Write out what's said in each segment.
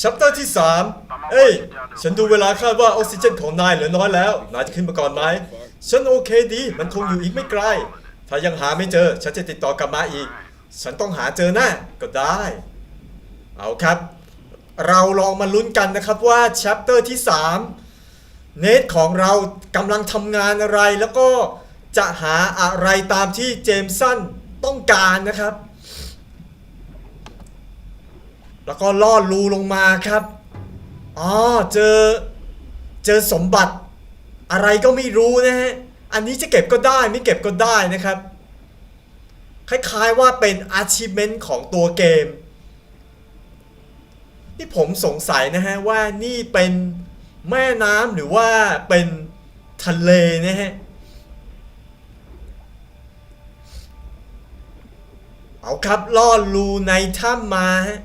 ชัปเตอร์ที่ 3 เอ้ย ฉันดูเวลาคาดว่าออกซิเจนของนายเหลือน้อยแล้ว นายจะขึ้นมาก่อนไหม ฉันโอเคดี มันคงอยู่อีกไม่ไกล ถ้ายังหาไม่เจอ ฉันจะติดต่อกลับมาอีก ฉันต้องหาเจอแน่ก็ได้ เอาครับ เราลองมาลุ้นกันนะครับว่าชัปเตอร์ที่ 3 เนทของเรากำลังทำงานอะไรแล้วก็จะหาอะไรตามที่เจมสันต้องการนะครับ แล้วก็ลอดรูลงมาครับอ๋อเจอเจอสมบัติ อะไรก็ไม่รู้นะฮะอันนี้จะเก็บก็ได้ไม่เก็บก็ได้นะครับ คล้ายๆว่าเป็น achievement ของตัวเกม ที่ผมสงสัยนะฮะว่านี่เป็นแม่น้ำหรือว่าเป็นทะเลนะฮะเอาครับล่อรูในถ้ำมาฮะ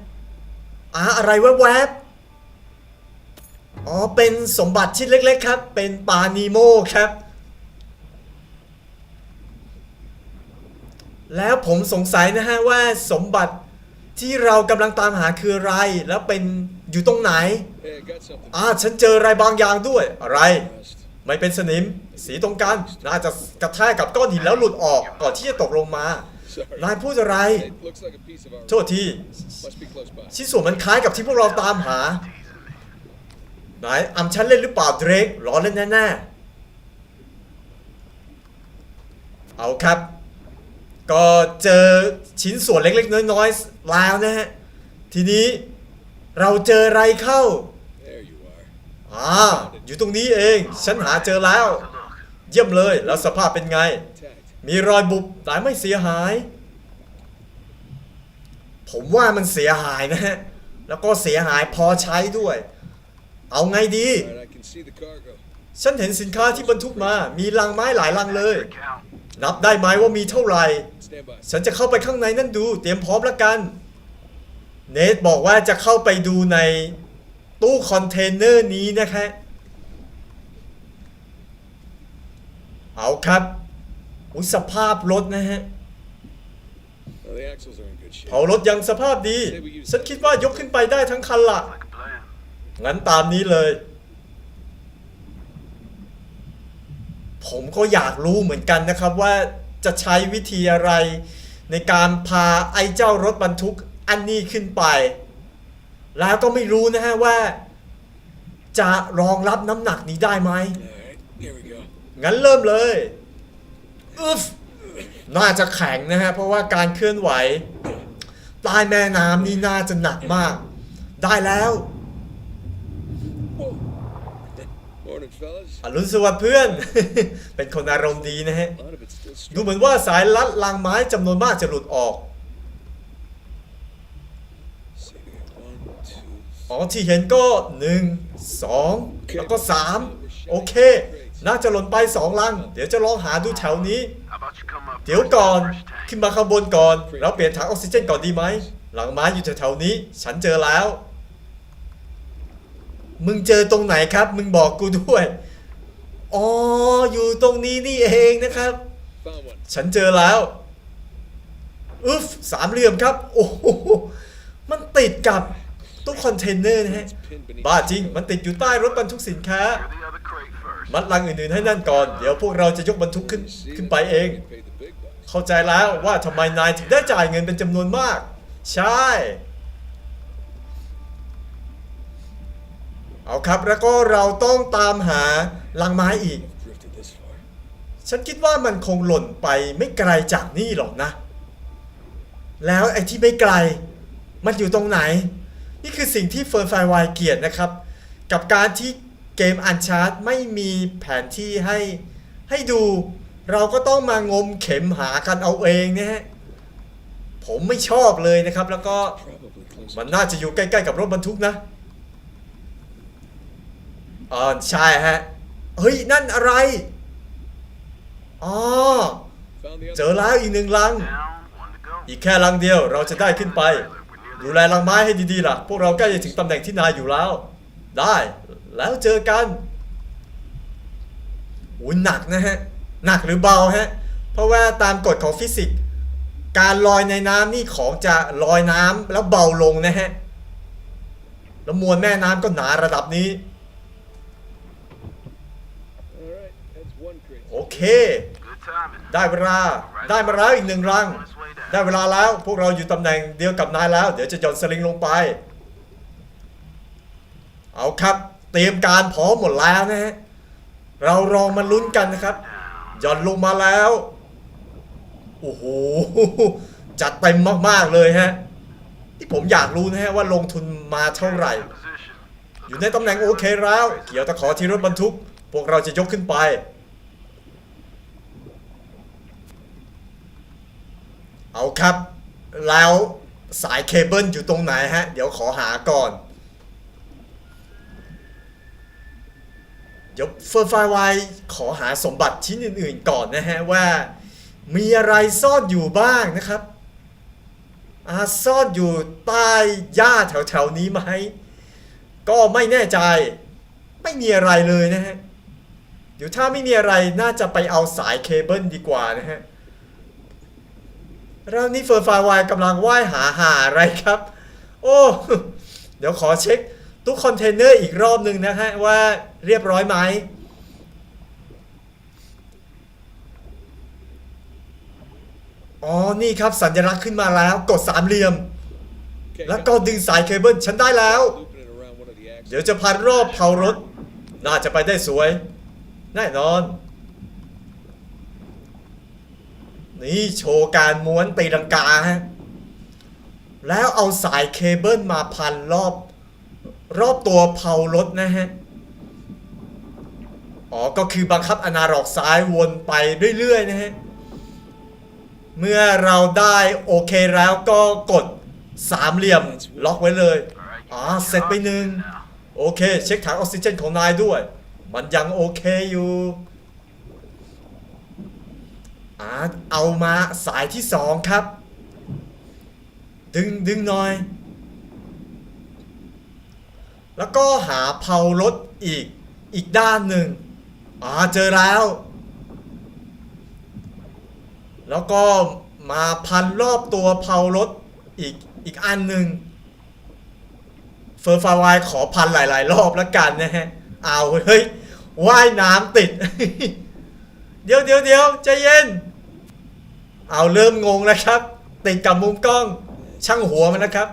อ่าอะไรแวบๆ อ๋อ เป็นสมบัติชิ้นเล็กๆ ครับ เป็นปลานีโมครับ แล้วผมสงสัยนะฮะว่าสมบัติที่เรากำลังตามหาคืออะไร แล้วเป็นอยู่ตรงไหน Hey, อ่า ฉันเจออะไรบางอย่างด้วย อะไร ไม่เป็นสนิม สีตรงกัน น่าจะกระแทกกับก้อนหินแล้วหลุดออกก่อนที่จะตกลงมา นายพูดอะไร It looks like a piece of โท our ษที must be close by. ชิ้นส่วนมันคล้ายกับที่พวกเราตามหา นายอำฉันเล่นหรือเปล่าเดรกล้อเล่นแน่ๆ เอาครับ ก็เจอชิ้นส่วนเล็กๆ น้อยๆ แล้วนะฮะ ทีนี้เราเจออะไรเข้า There you are. อ่าอยู่ตรงนี้เอง ฉันหาเจอแล้ว เยี่ยมเลย แล้วสภาพเป็นไง Tagged. มีรอยบุบแต่ไม่เสียหาย ผมว่ามันเสียหายนะฮะ แล้วก็เสียหายพอใช้ด้วย เอาไงดี Alright, I can see the cargo. ฉันเห็นสินค้าที่บรรทุกมา มีลังไม้หลายลังเลย Count. นับได้ไหมว่ามีเท่าไหร่ Stand by. ฉันจะเข้าไปข้างในนั่นดู เตรียมพร้อมแล้วกัน เนทบอกว่าจะเข้าไปดูในตู้คอนเทนเนอร์นี้นะคะ เอาครับ อุยสภาพรถนะฮะ Well, the axles are in good shape. เผารถยังสภาพดี ฉันคิดว่ายกขึ้นไปได้ทั้งคันละ Like a plan. งั้นตามนี้เลย ผมก็อยากรู้เหมือนกันนะครับว่าจะใช้วิธีอะไร ในการพาไอ้เจ้ารถบรรทุกอันนี้ขึ้นไป แล้วก็ไม่รู้นะฮะว่า จะรองรับน้ำหนักนี้ได้ไหม Alright, here we go. งั้นเริ่มเลย อึฟน่าจะแข็งนะฮะ เพราะว่าการเคลื่อนไหวใต้แม่น้ำนี่น่าจะหนักมาก ได้แล้ว Whoa. Morning, fellas. อรุณสวัสดิ์เพื่อน เป็นคนอารมณ์ดีนะฮะ A lot of it's still ดู struck. เหมือนว่าสายลัดรางไม้จำนวนมากจะหลุดออก See, we got one, two, อ๋อที่เห็นก็1 2แล้วก็3โอเค น่าจะหล่นไป2ลัง เดี๋ยวจะลองหาดูแถวนี้ How about you come up เดี๋ยว first ก่อน in the first tank? ขึ้นมาข้างบนก่อน แล้วเปลี่ยนถังออกซิเจนก่อนดีไหม หลังไม้อยู่แถวๆนี้ ฉันเจอแล้ว มึงเจอตรงไหนครับ มึงบอกกูด้วย อ๋อ อยู่ตรงนี้นี่เองนะครับ Found one. ฉันเจอแล้วอึฟสามเหลี่ยมครับ โอ้โห มันติดกับตู้คอนเทนเนอร์นะฮะ It's pinned beneath บ้า the จริง cargo. มันติดอยู่ใต้รถบรรทุกสินค้า มัดลังอื่นๆให้นั่นก่อน เดี๋ยวพวกเราจะยกบรรทุกขึ้นขึ้นไปเอง เข้าใจแล้วว่าทำไมนายถึงได้จ่ายเงินเป็นจำนวนมาก ใช่ เอาครับแล้วก็เราต้องตามหาลังไม้อีก ฉันคิดว่ามันคงหล่นไปไม่ไกลจากนี่หรอกนะ แล้วไอ้ที่ไม่ไกล มันอยู่ตรงไหน นี่คือสิ่งที่เฟิร์นไฟวายเกลียดนะครับ กับการที่ เกมอันชาร์ตไม่มีแผนที่ให้ให้ดู เราก็ต้องมางมเข็มหากันเอาเองนะฮะผมไม่ชอบเลยนะครับ แล้วก็มันน่าจะอยู่ใกล้ๆกับรถบรรทุกนะอ่าใช่ฮะเฮ้ย นั่นอะไรอ๋อเจอแล้วอีกหนึ่งลัง อีกแค่ลังเดียวเราจะได้ขึ้นไป ดูแลลังไม้ให้ดีๆล่ะ พวกเราใกล้จะถึงตำแหน่งที่นายอยู่แล้ว ได้ แล้วเจอกันอุ้ยหนักนะฮะ หนักหรือเบาฮะ เพราะว่าตามกฎของฟิสิกส์ การลอยในน้ำนี่ของจะลอยน้ำแล้วเบาลงนะฮะ แล้วมวลแม่น้ำก็หนาระดับนี้ โอเค ได้เวลา ได้มาแล้วอีกหนึ่งรัง ได้เวลาแล้ว พวกเราอยู่ตำแหน่งเดียวกับนายแล้ว เดี๋ยวจะหย่อนสลิงลงไป เอาครับ เตรียมการพร้อมหมดแล้วนะฮะเราลองมาลุ้นกันนะครับหย่อนลงมาแล้ว โอ้โห จัดเต็มมาก ๆ เลยฮะ ที่ผมอยากรู้นะฮะว่าลงทุนมาเท่าไหร่ อยู่ในตำแหน่งโอเคแล้ว เกี่ยวตะขอที่รถบรรทุก พวกเราจะยกขึ้นไป เอาครับ แล้วสายเคเบิลอยู่ตรงไหนฮะ เดี๋ยวขอหาก่อน เดี๋ยวเฟอร์ไฟไวขอหาสมบัติชิ้นอื่นๆก่อนนะฮะว่า มีอะไรซ่อนอยู่บ้างนะครับอาซ่อนอยู่ใต้หญ้าแถวๆนี้ไหมก็ไม่แน่ใจไม่มีอะไรเลยนะฮะเดี๋ยวถ้าไม่มีอะไรน่าจะไปเอาสายเคเบิลดีกว่านะฮะแล้วนี่เฟิร์นฟาวายกำลังว่ายหาหาอะไรครับ โอ้ เดี๋ยวขอเช็ค ตู้คอนเทนเนอร์อีกรอบหนึ่งนะฮะว่าเรียบร้อยไหมอ๋อ นี่ครับสัญลักษณ์ขึ้นมาแล้วกดสามเหลี่ยม Okay, แล้วก็ดึงสายเคเบิลฉันได้แล้ว looping it around one of the axles. เดี๋ยวจะพันรอบเผารถ น่าจะไปได้สวย แน่นอน นี่โชว์การม้วนตีลังกาฮะแล้วเอาสายเคเบิลมาพันรอบ รอบตัวเผารถนะฮะ อ๋อ ก็คือบังคับอนาล็อกซ้ายวนไปเรื่อยๆนะฮะ เมื่อเราได้โอเคแล้วก็กดสามเหลี่ยมล็อกไว้เลย อ๋อ เสร็จไปหนึ่งโอเค เช็คถังออกซิเจนของนายด้วย มันยังโอเคอยู่อ่าเอามาสายที่สองครับ ดึงดึงหน่อย แล้วก็หาเผารถอีกอีกด้านหนึ่งอ่าเจอแล้ว แล้วก็มาพันรอบตัวเผารถอีกอีกอันหนึ่งเฟอร์ฟาวายขอพันหลาย ๆ รอบแล้วกันนะฮะเอาเฮ้ยว่ายน้ำติด เดี๋ยวเดี๋ยวเดี๋ยวใจเย็น เอาเริ่มงงแล้วครับ ติดกับมุมกล้อง ช่างหัวมันนะครับ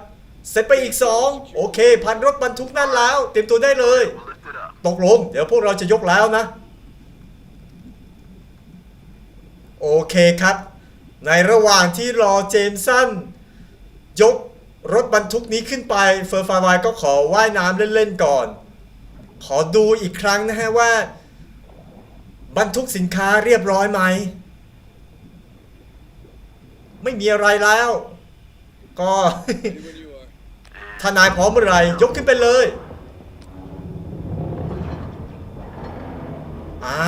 เสร็จไปอีกสองโอเค พันรถบรรทุกนั่นแล้ว เตรียมตัวได้เลย ตกลง เดี๋ยวพวกเราจะยกแล้วนะ โอเคครับ ในระหว่างที่รอเจมสันยกรถบรรทุกนี้ขึ้นไปเฟอร์ฟาวายก็ขอว่ายน้ำเล่นๆก่อน ขอดูอีกครั้งนะฮะว่า บรรทุกสินค้าเรียบร้อยไหม ไม่มีอะไรแล้ว ก็ Ready when you are. ถ้านายพร้อมเมื่อไหรยกขึ้นไปเลย อ่า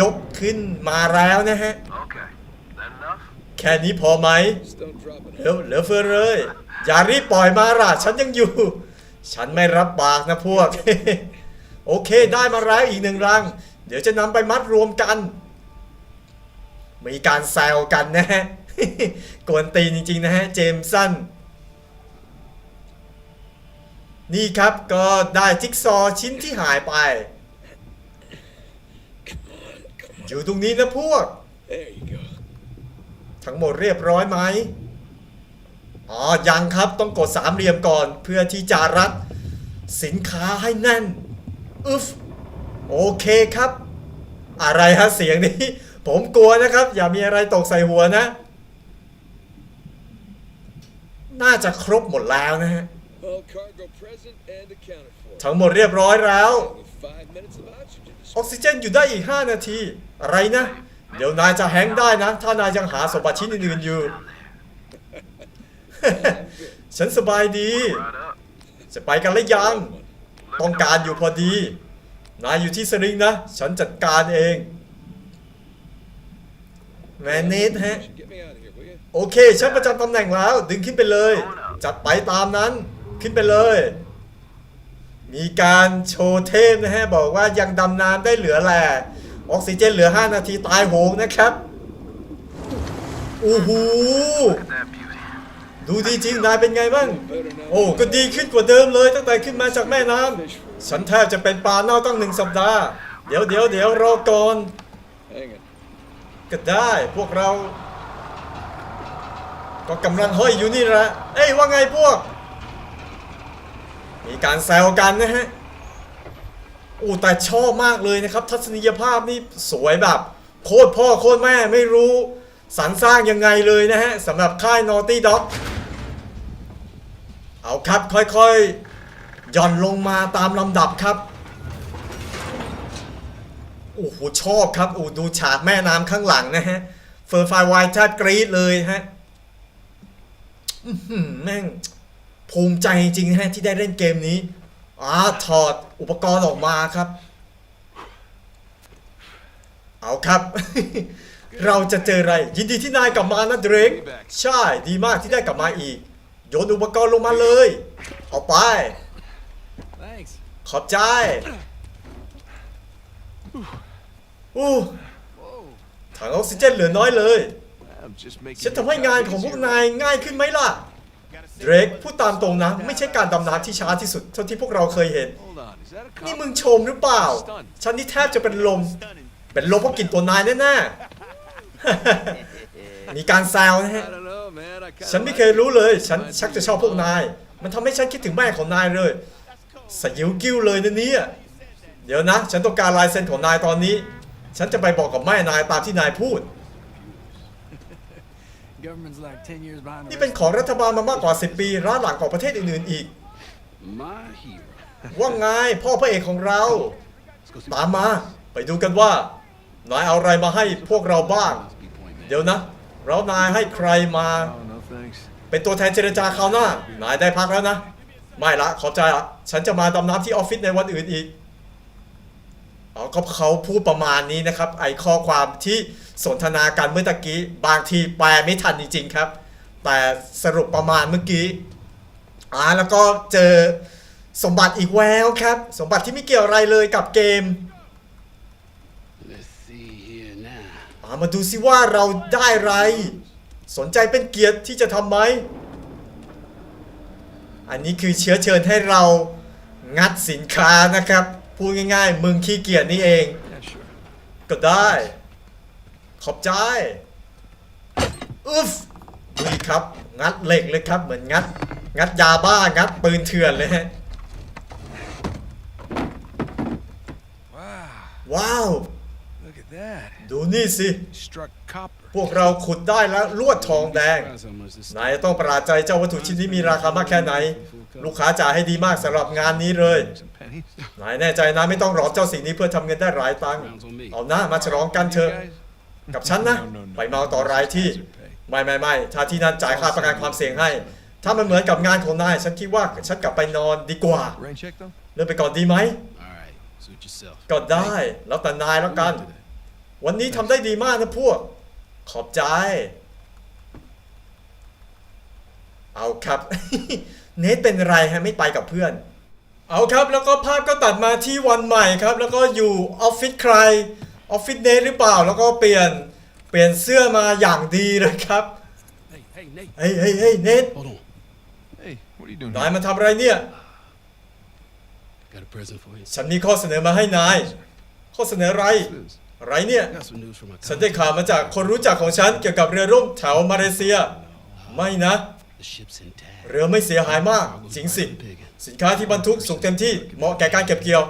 ยกขึ้นมาแล้วนะฮะ Okay. That enough? แค่นี้พอไหม Just don't drop it. เหลือเหลือเฟือเลย อย่ารีบปล่อยมาล่ะ ฉันยังอยู่ ฉันไม่รับปากนะพวก โอเคได้มาแล้วอีกหนึ่งรัง เดี๋ยวจะนำไปมัดรวมกัน มีการแซวกันนะฮะกวนตีนจริงๆนะฮะ เจมสัน นี่ครับก็ได้จิ๊กซอว์ชิ้นที่หายไป อยู่ตรงนี้นะพวก ทั้งหมดเรียบร้อยไหมอ๋อ ยังครับต้องกดสามเหลี่ยมก่อนเพื่อที่จะรัดสินค้าให้แน่นอึฟโอเคครับ อะไรฮะเสียงนี้ ผมกลัวนะครับ อย่ามีอะไรตกใส่หัวนะ น่าจะครบหมดแล้วนะฮะ All cargo present and accounted for. ทั้งหมดรียบร้อยแล้ว With five minutes of oxygen to ออกซิเจนอยู่ได้อีก 5 นาที อะไรนะ เดี๋ยวนายจะแฮงก์ได้นะ ถ้านายยังหาสมบัติชิ้นอื่นๆอยู่ ฉันสบายดี Right up. จะไปกันหรือยัง ต้องการอยู่พอดี นายอยู่ที่สลิงนะ ฉันจัดการเองแมนเนสฮะ Get me out of here, will you? โอเค ฉันประจำตำแหน่งแล้ว ดึงขึ้นไปเลย จัดไปตามนั้น ขึ้นไปเลย มีการโชว์เทพนะฮะ บอกว่ายังดำน้ำได้เหลือแหละออกซิเจนเหลือ 5 นาทีตายโหงนะครับอู้หูดูดีจริงนายเป็นไงบ้าง โอ้ก็ดีขึ้นกว่าเดิมเลยตั้งแต่ขึ้นมาจากแม่น้ำฉันแทบจะเป็นปลาเน่าตั้งหนึ่งสัปดาห์ เดี๋ยวเดี๋ยวเดี๋ยวรอก่อนก็ได้พวกเรา ก็กำลังห้อยอยู่นี่แหละเอ้ยว่าไงพวก มีการแซวกันนะฮะโอ้แต่ชอบมากเลยนะครับ ทัศนียภาพนี่สวยแบบ โคตรพ่อโคตรแม่ไม่รู้สรรสร้างยังไงเลยนะฮะสำหรับค่าย Naughty Dog เอาครับค่อยๆหย่อนลงมาตามลำดับครับโอ้โหชอบครับโอ้ดูฉากแม่น้ำข้างหลังนะฮะเฟอร์ไฟไวท์แทบกรีดเลยฮะแม่ง ภูมิใจจริงๆนะฮะที่ได้เล่นเกมนี้อ่าถอดอุปกรณ์ออกมาครับ เอาครับ เราจะเจออะไร ยินดีที่นายกลับมานะเดรกใช่ดีมากที่ได้กลับมาอีก โยนอุปกรณ์ลงมาเลย เอาไป Thanks. ขอบใจอู้ Whoa. ถังออกซิเจนเหลือน้อยเลย I'm just making ฉันทำให้งานของพวกนายง่ายขึ้นไหมล่ะ เดรกพูดตามตรงนะ ไม่ใช่การดำน้ำที่ช้าที่สุด เท่าที่พวกเราเคยเห็น นี่มึงชมหรือเปล่า ฉันนี่แทบจะเป็นลม เป็นลมเพราะกินตัวนายแน่ๆ มีการแซวนะฮะ ฉันไม่เคยรู้เลย ฉันชักจะชอบพวกนาย มันทำให้ฉันคิดถึงแม่ของนายเลย สยิวกิ้วเลยนะเนี่ยเดี๋ยวนะ ฉันต้องการลายเซ็นของนายตอนนี้ ฉันจะไปบอกกับแม่นายตามที่นายพูด นี่เป็นของรัฐบาลมามากกว่า 10 ปีร้านหลังของประเทศอื่นๆอีก My hero. ว่าไงพ่อพระเอกของเรา Let's go see ตามมาไปดูกันว่านายเอาอะไรมาให้พวกเราบ้าง Must be point man. เดี๋ยวนะเรานายให้ใครมา Oh, no thanks. เป็นตัวแทนเจรจาคราวหน้านายได้พักแล้วนะ ไม่ละขอบใจละฉันจะมาดำน้ำที่ออฟฟิศในวันอื่นอีกอ๋อก็เขาพูดประมาณนี้นะครับ ไอข้อความที่ สนทนากันเมื่อตะกี้บางทีแปลไม่ทันจริงๆครับ แต่สรุปประมาณเมื่อกี้อ่าแล้วก็เจอสมบัติอีกแววครับ สมบัติที่ไม่เกี่ยวอะไรเลยกับเกม Let's see here now. อ่ามาดูซิว่าเราได้อะไร สนใจเป็นเกียรติที่จะทำไหม อันนี้คือเชื้อเชิญให้เรางัดสินค้านะครับ พูดง่ายๆ มึงขี้เกียจนี่เอง Yeah, sure. ก็ได้ ขอบใจอึฟดูดิครับ งัดเหล็กเลยครับ เหมือนงัด งัดยาบ้า งัดปืนเถื่อนเลยฮะ Wow, ว้าว look at that. ดูนี่สิ Struck copper. พวกเราขุดได้แล้วลวดทองแดง Surprised how much this นายจะต้องประหลาดใจเจ้าวัตถุชิ้นนี้มีราคามากแค่ไหน ลูกค้าจ่ายให้ดีมากสำหรับงานนี้เลย Some pennies. นายแน่ใจนะไม่ต้องหลอกเจ้าสิ่งนี้เพื่อทำเงินได้หลายตังค์ rounds on me. เอาหน้ามาฉลองกันเถอะ กับฉันนะ No, no, no. ไปเมาต่อรายที่ ไม่ไม่ไม่ถ้าที่นั่นจ่ายค่าประกันความเสี่ยงให้ ถ้ามันเหมือนกับงานของนาย ฉันคิดว่าฉันกลับไปนอนดีกว่า Rain check though? เริ่มไปก่อนดีไหม All right. Suit yourself. ก็ได้ แล้วแต่นายแล้วกัน วันนี้ทำได้ดีมากนะพวก ขอบใจ เอาครับ เนทเป็นไรฮะไม่ไปกับเพื่อน เอาครับแล้วก็ภาพก็ตัดมาที่วันใหม่ครับ แล้วก็อยู่ออฟฟิศใคร ออฟฟิศเนทหรือเปล่าแล้วก็เปลี่ยนเปลี่ยนเสื้อมาอย่างดีเลยครับ Hey, hey, Nate. เฮ้ยเฮ้ยเฮ้ยเนท Hold on. Hey, what are you doing? นายมาทำอะไรเนี่ย Got a present for you. ฉันมีข้อเสนอมาให้นาย ข้อเสนออะไร What's this? อะไรเนี่ย Got some news from my ฉันได้ colleague. ข่าวมาจากคนรู้จักของฉันเกี่ยวกับเรือร่มแถวมาเลเซีย ไม่นะ The ship's intact. เรือไม่เสียหายมาก จริงสิ สินค้าที่บรรทุกสูงเต็มที่เหมาะแก่การเก็บเกี่ยว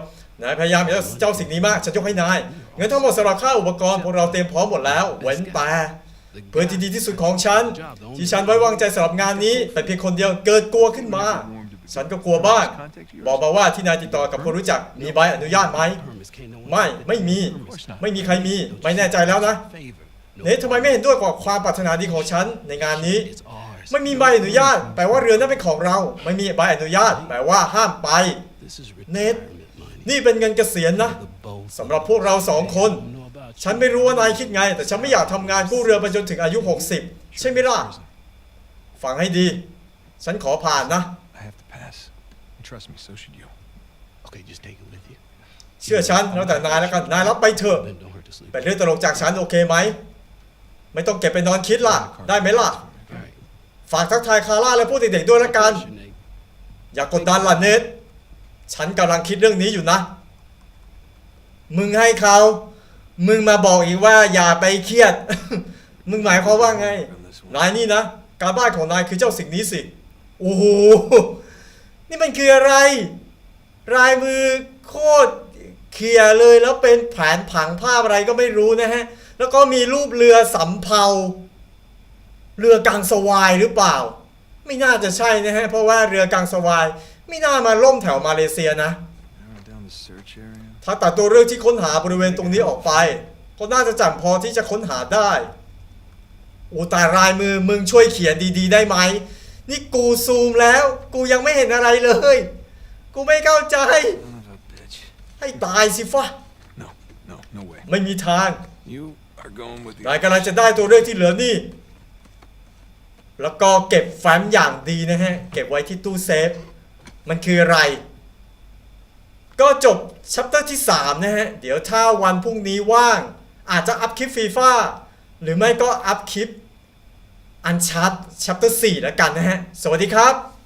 นายพยายามจะเจ้าสิ่งนี้มาก ฉันยกให้นาย เงินทั้งหมดสำหรับค่าอุปกรณ์พวกเราเตรียมพร้อมหมดแล้วเว้นแต่ The เพื่อนที่ดีที่สุดของฉัน ที่ฉันไว้วางใจสำหรับงานนี้ แต่เพียงคนเดียวเกิดกลัวขึ้นมา ฉันก็กลัวบ้าง บอกมาว่าที่นายติดต่อกับคนรู้จักมีใบอนุญาตไหม permits can't no one ไม่ไม่มี ไม่มีใครมี ไม่แน่ใจแล้วนะ favor. No เนททำไมไม่เห็นด้วยกับความปรารถนาดีของฉันในงานนี้ It's ours. ไม่มีใบอนุญาตแปลว่าเรือนั้นเป็นของเรา ไม่มีใบอนุญาตแปลว่าห้ามไป This is Nate, retirement money. นี่เป็นเงินเกษียณนะ The boat. สำหรับพวกเราสองคน I don't know about you. ฉันไม่รู้ว่านายคิดไง แต่ฉันไม่อยากทำงานกู้เรือไปจนถึงอายุ 60 ใช่ไหมล่ะ ฟังให้ดี ฉันขอผ่านนะ I have to pass. And trust me, so should you. Okay, just take it with you. เชื่อฉันแล้วแต่นายแล้วกัน นายรับไปเถอะ Then don't hurt to sleep. เป็นเรื่องตลกจากฉันโอเคไหม ไม่ต้องเก็บไปนอนคิดล่ะ ได้ไหมล่ะ All right. ฝากทักทายคาร่าและพวกเด็กๆด้วยละกัน What's your name? อย่ากดดันล่ะเนท ฉันกำลังคิดเรื่องนี้อยู่นะ มึงให้เขา มึงมาบอกอีกว่าอย่าไปเครียด มึงหมายความว่าไง นายนี่นะ การบ้านของนายคือเจ้าสิ่งนี้สิ โอ้โห นี่มันคืออะไรลายมือโคตรเคลียร์เลยแล้วเป็นแผนผังภาพอะไรก็ไม่รู้นะฮะ แล้วก็มีรูปเรือสำเภา เรือกังสวายหรือเปล่า ไม่น่าจะใช่นะฮะ เพราะว่าเรือกังสวาย ไม่น่ามาล่มแถวมาเลเซียนะ Narrow down the search area. ถ้าตัดตัวเรื่องที่ค้นหาบริเวณตรงนี้ออกไป ก็น่าจะจังพอที่จะค้นหาได้โอ้แต่ลายมือมึงช่วยเขียนดีๆ ได้ไหม นี่กูซูมแล้ว กูยังไม่เห็นอะไรเลย กูไม่เข้าใจ Son of a bitch. ให้ตายสิฟะ No, no, no way. ไม่มีทาง You are going with the. นายกำลังจะได้ตัวเรื่องที่เหลือนี่ แล้วก็เก็บแฟ้มอย่างดีนะฮะ เก็บไว้ที่ตู้เซฟ มันคืออะไร ก็จบชัปเตอร์ที่ 3 นะฮะ เดี๋ยวถ้าวันพรุ่งนี้ว่าง อาจจะอัพคลิปฟีฟ่าหรือไม่ก็อัพคลิปอันชาร์ตชัปเตอร์4แล้วกันนะฮะ สวัสดีครับ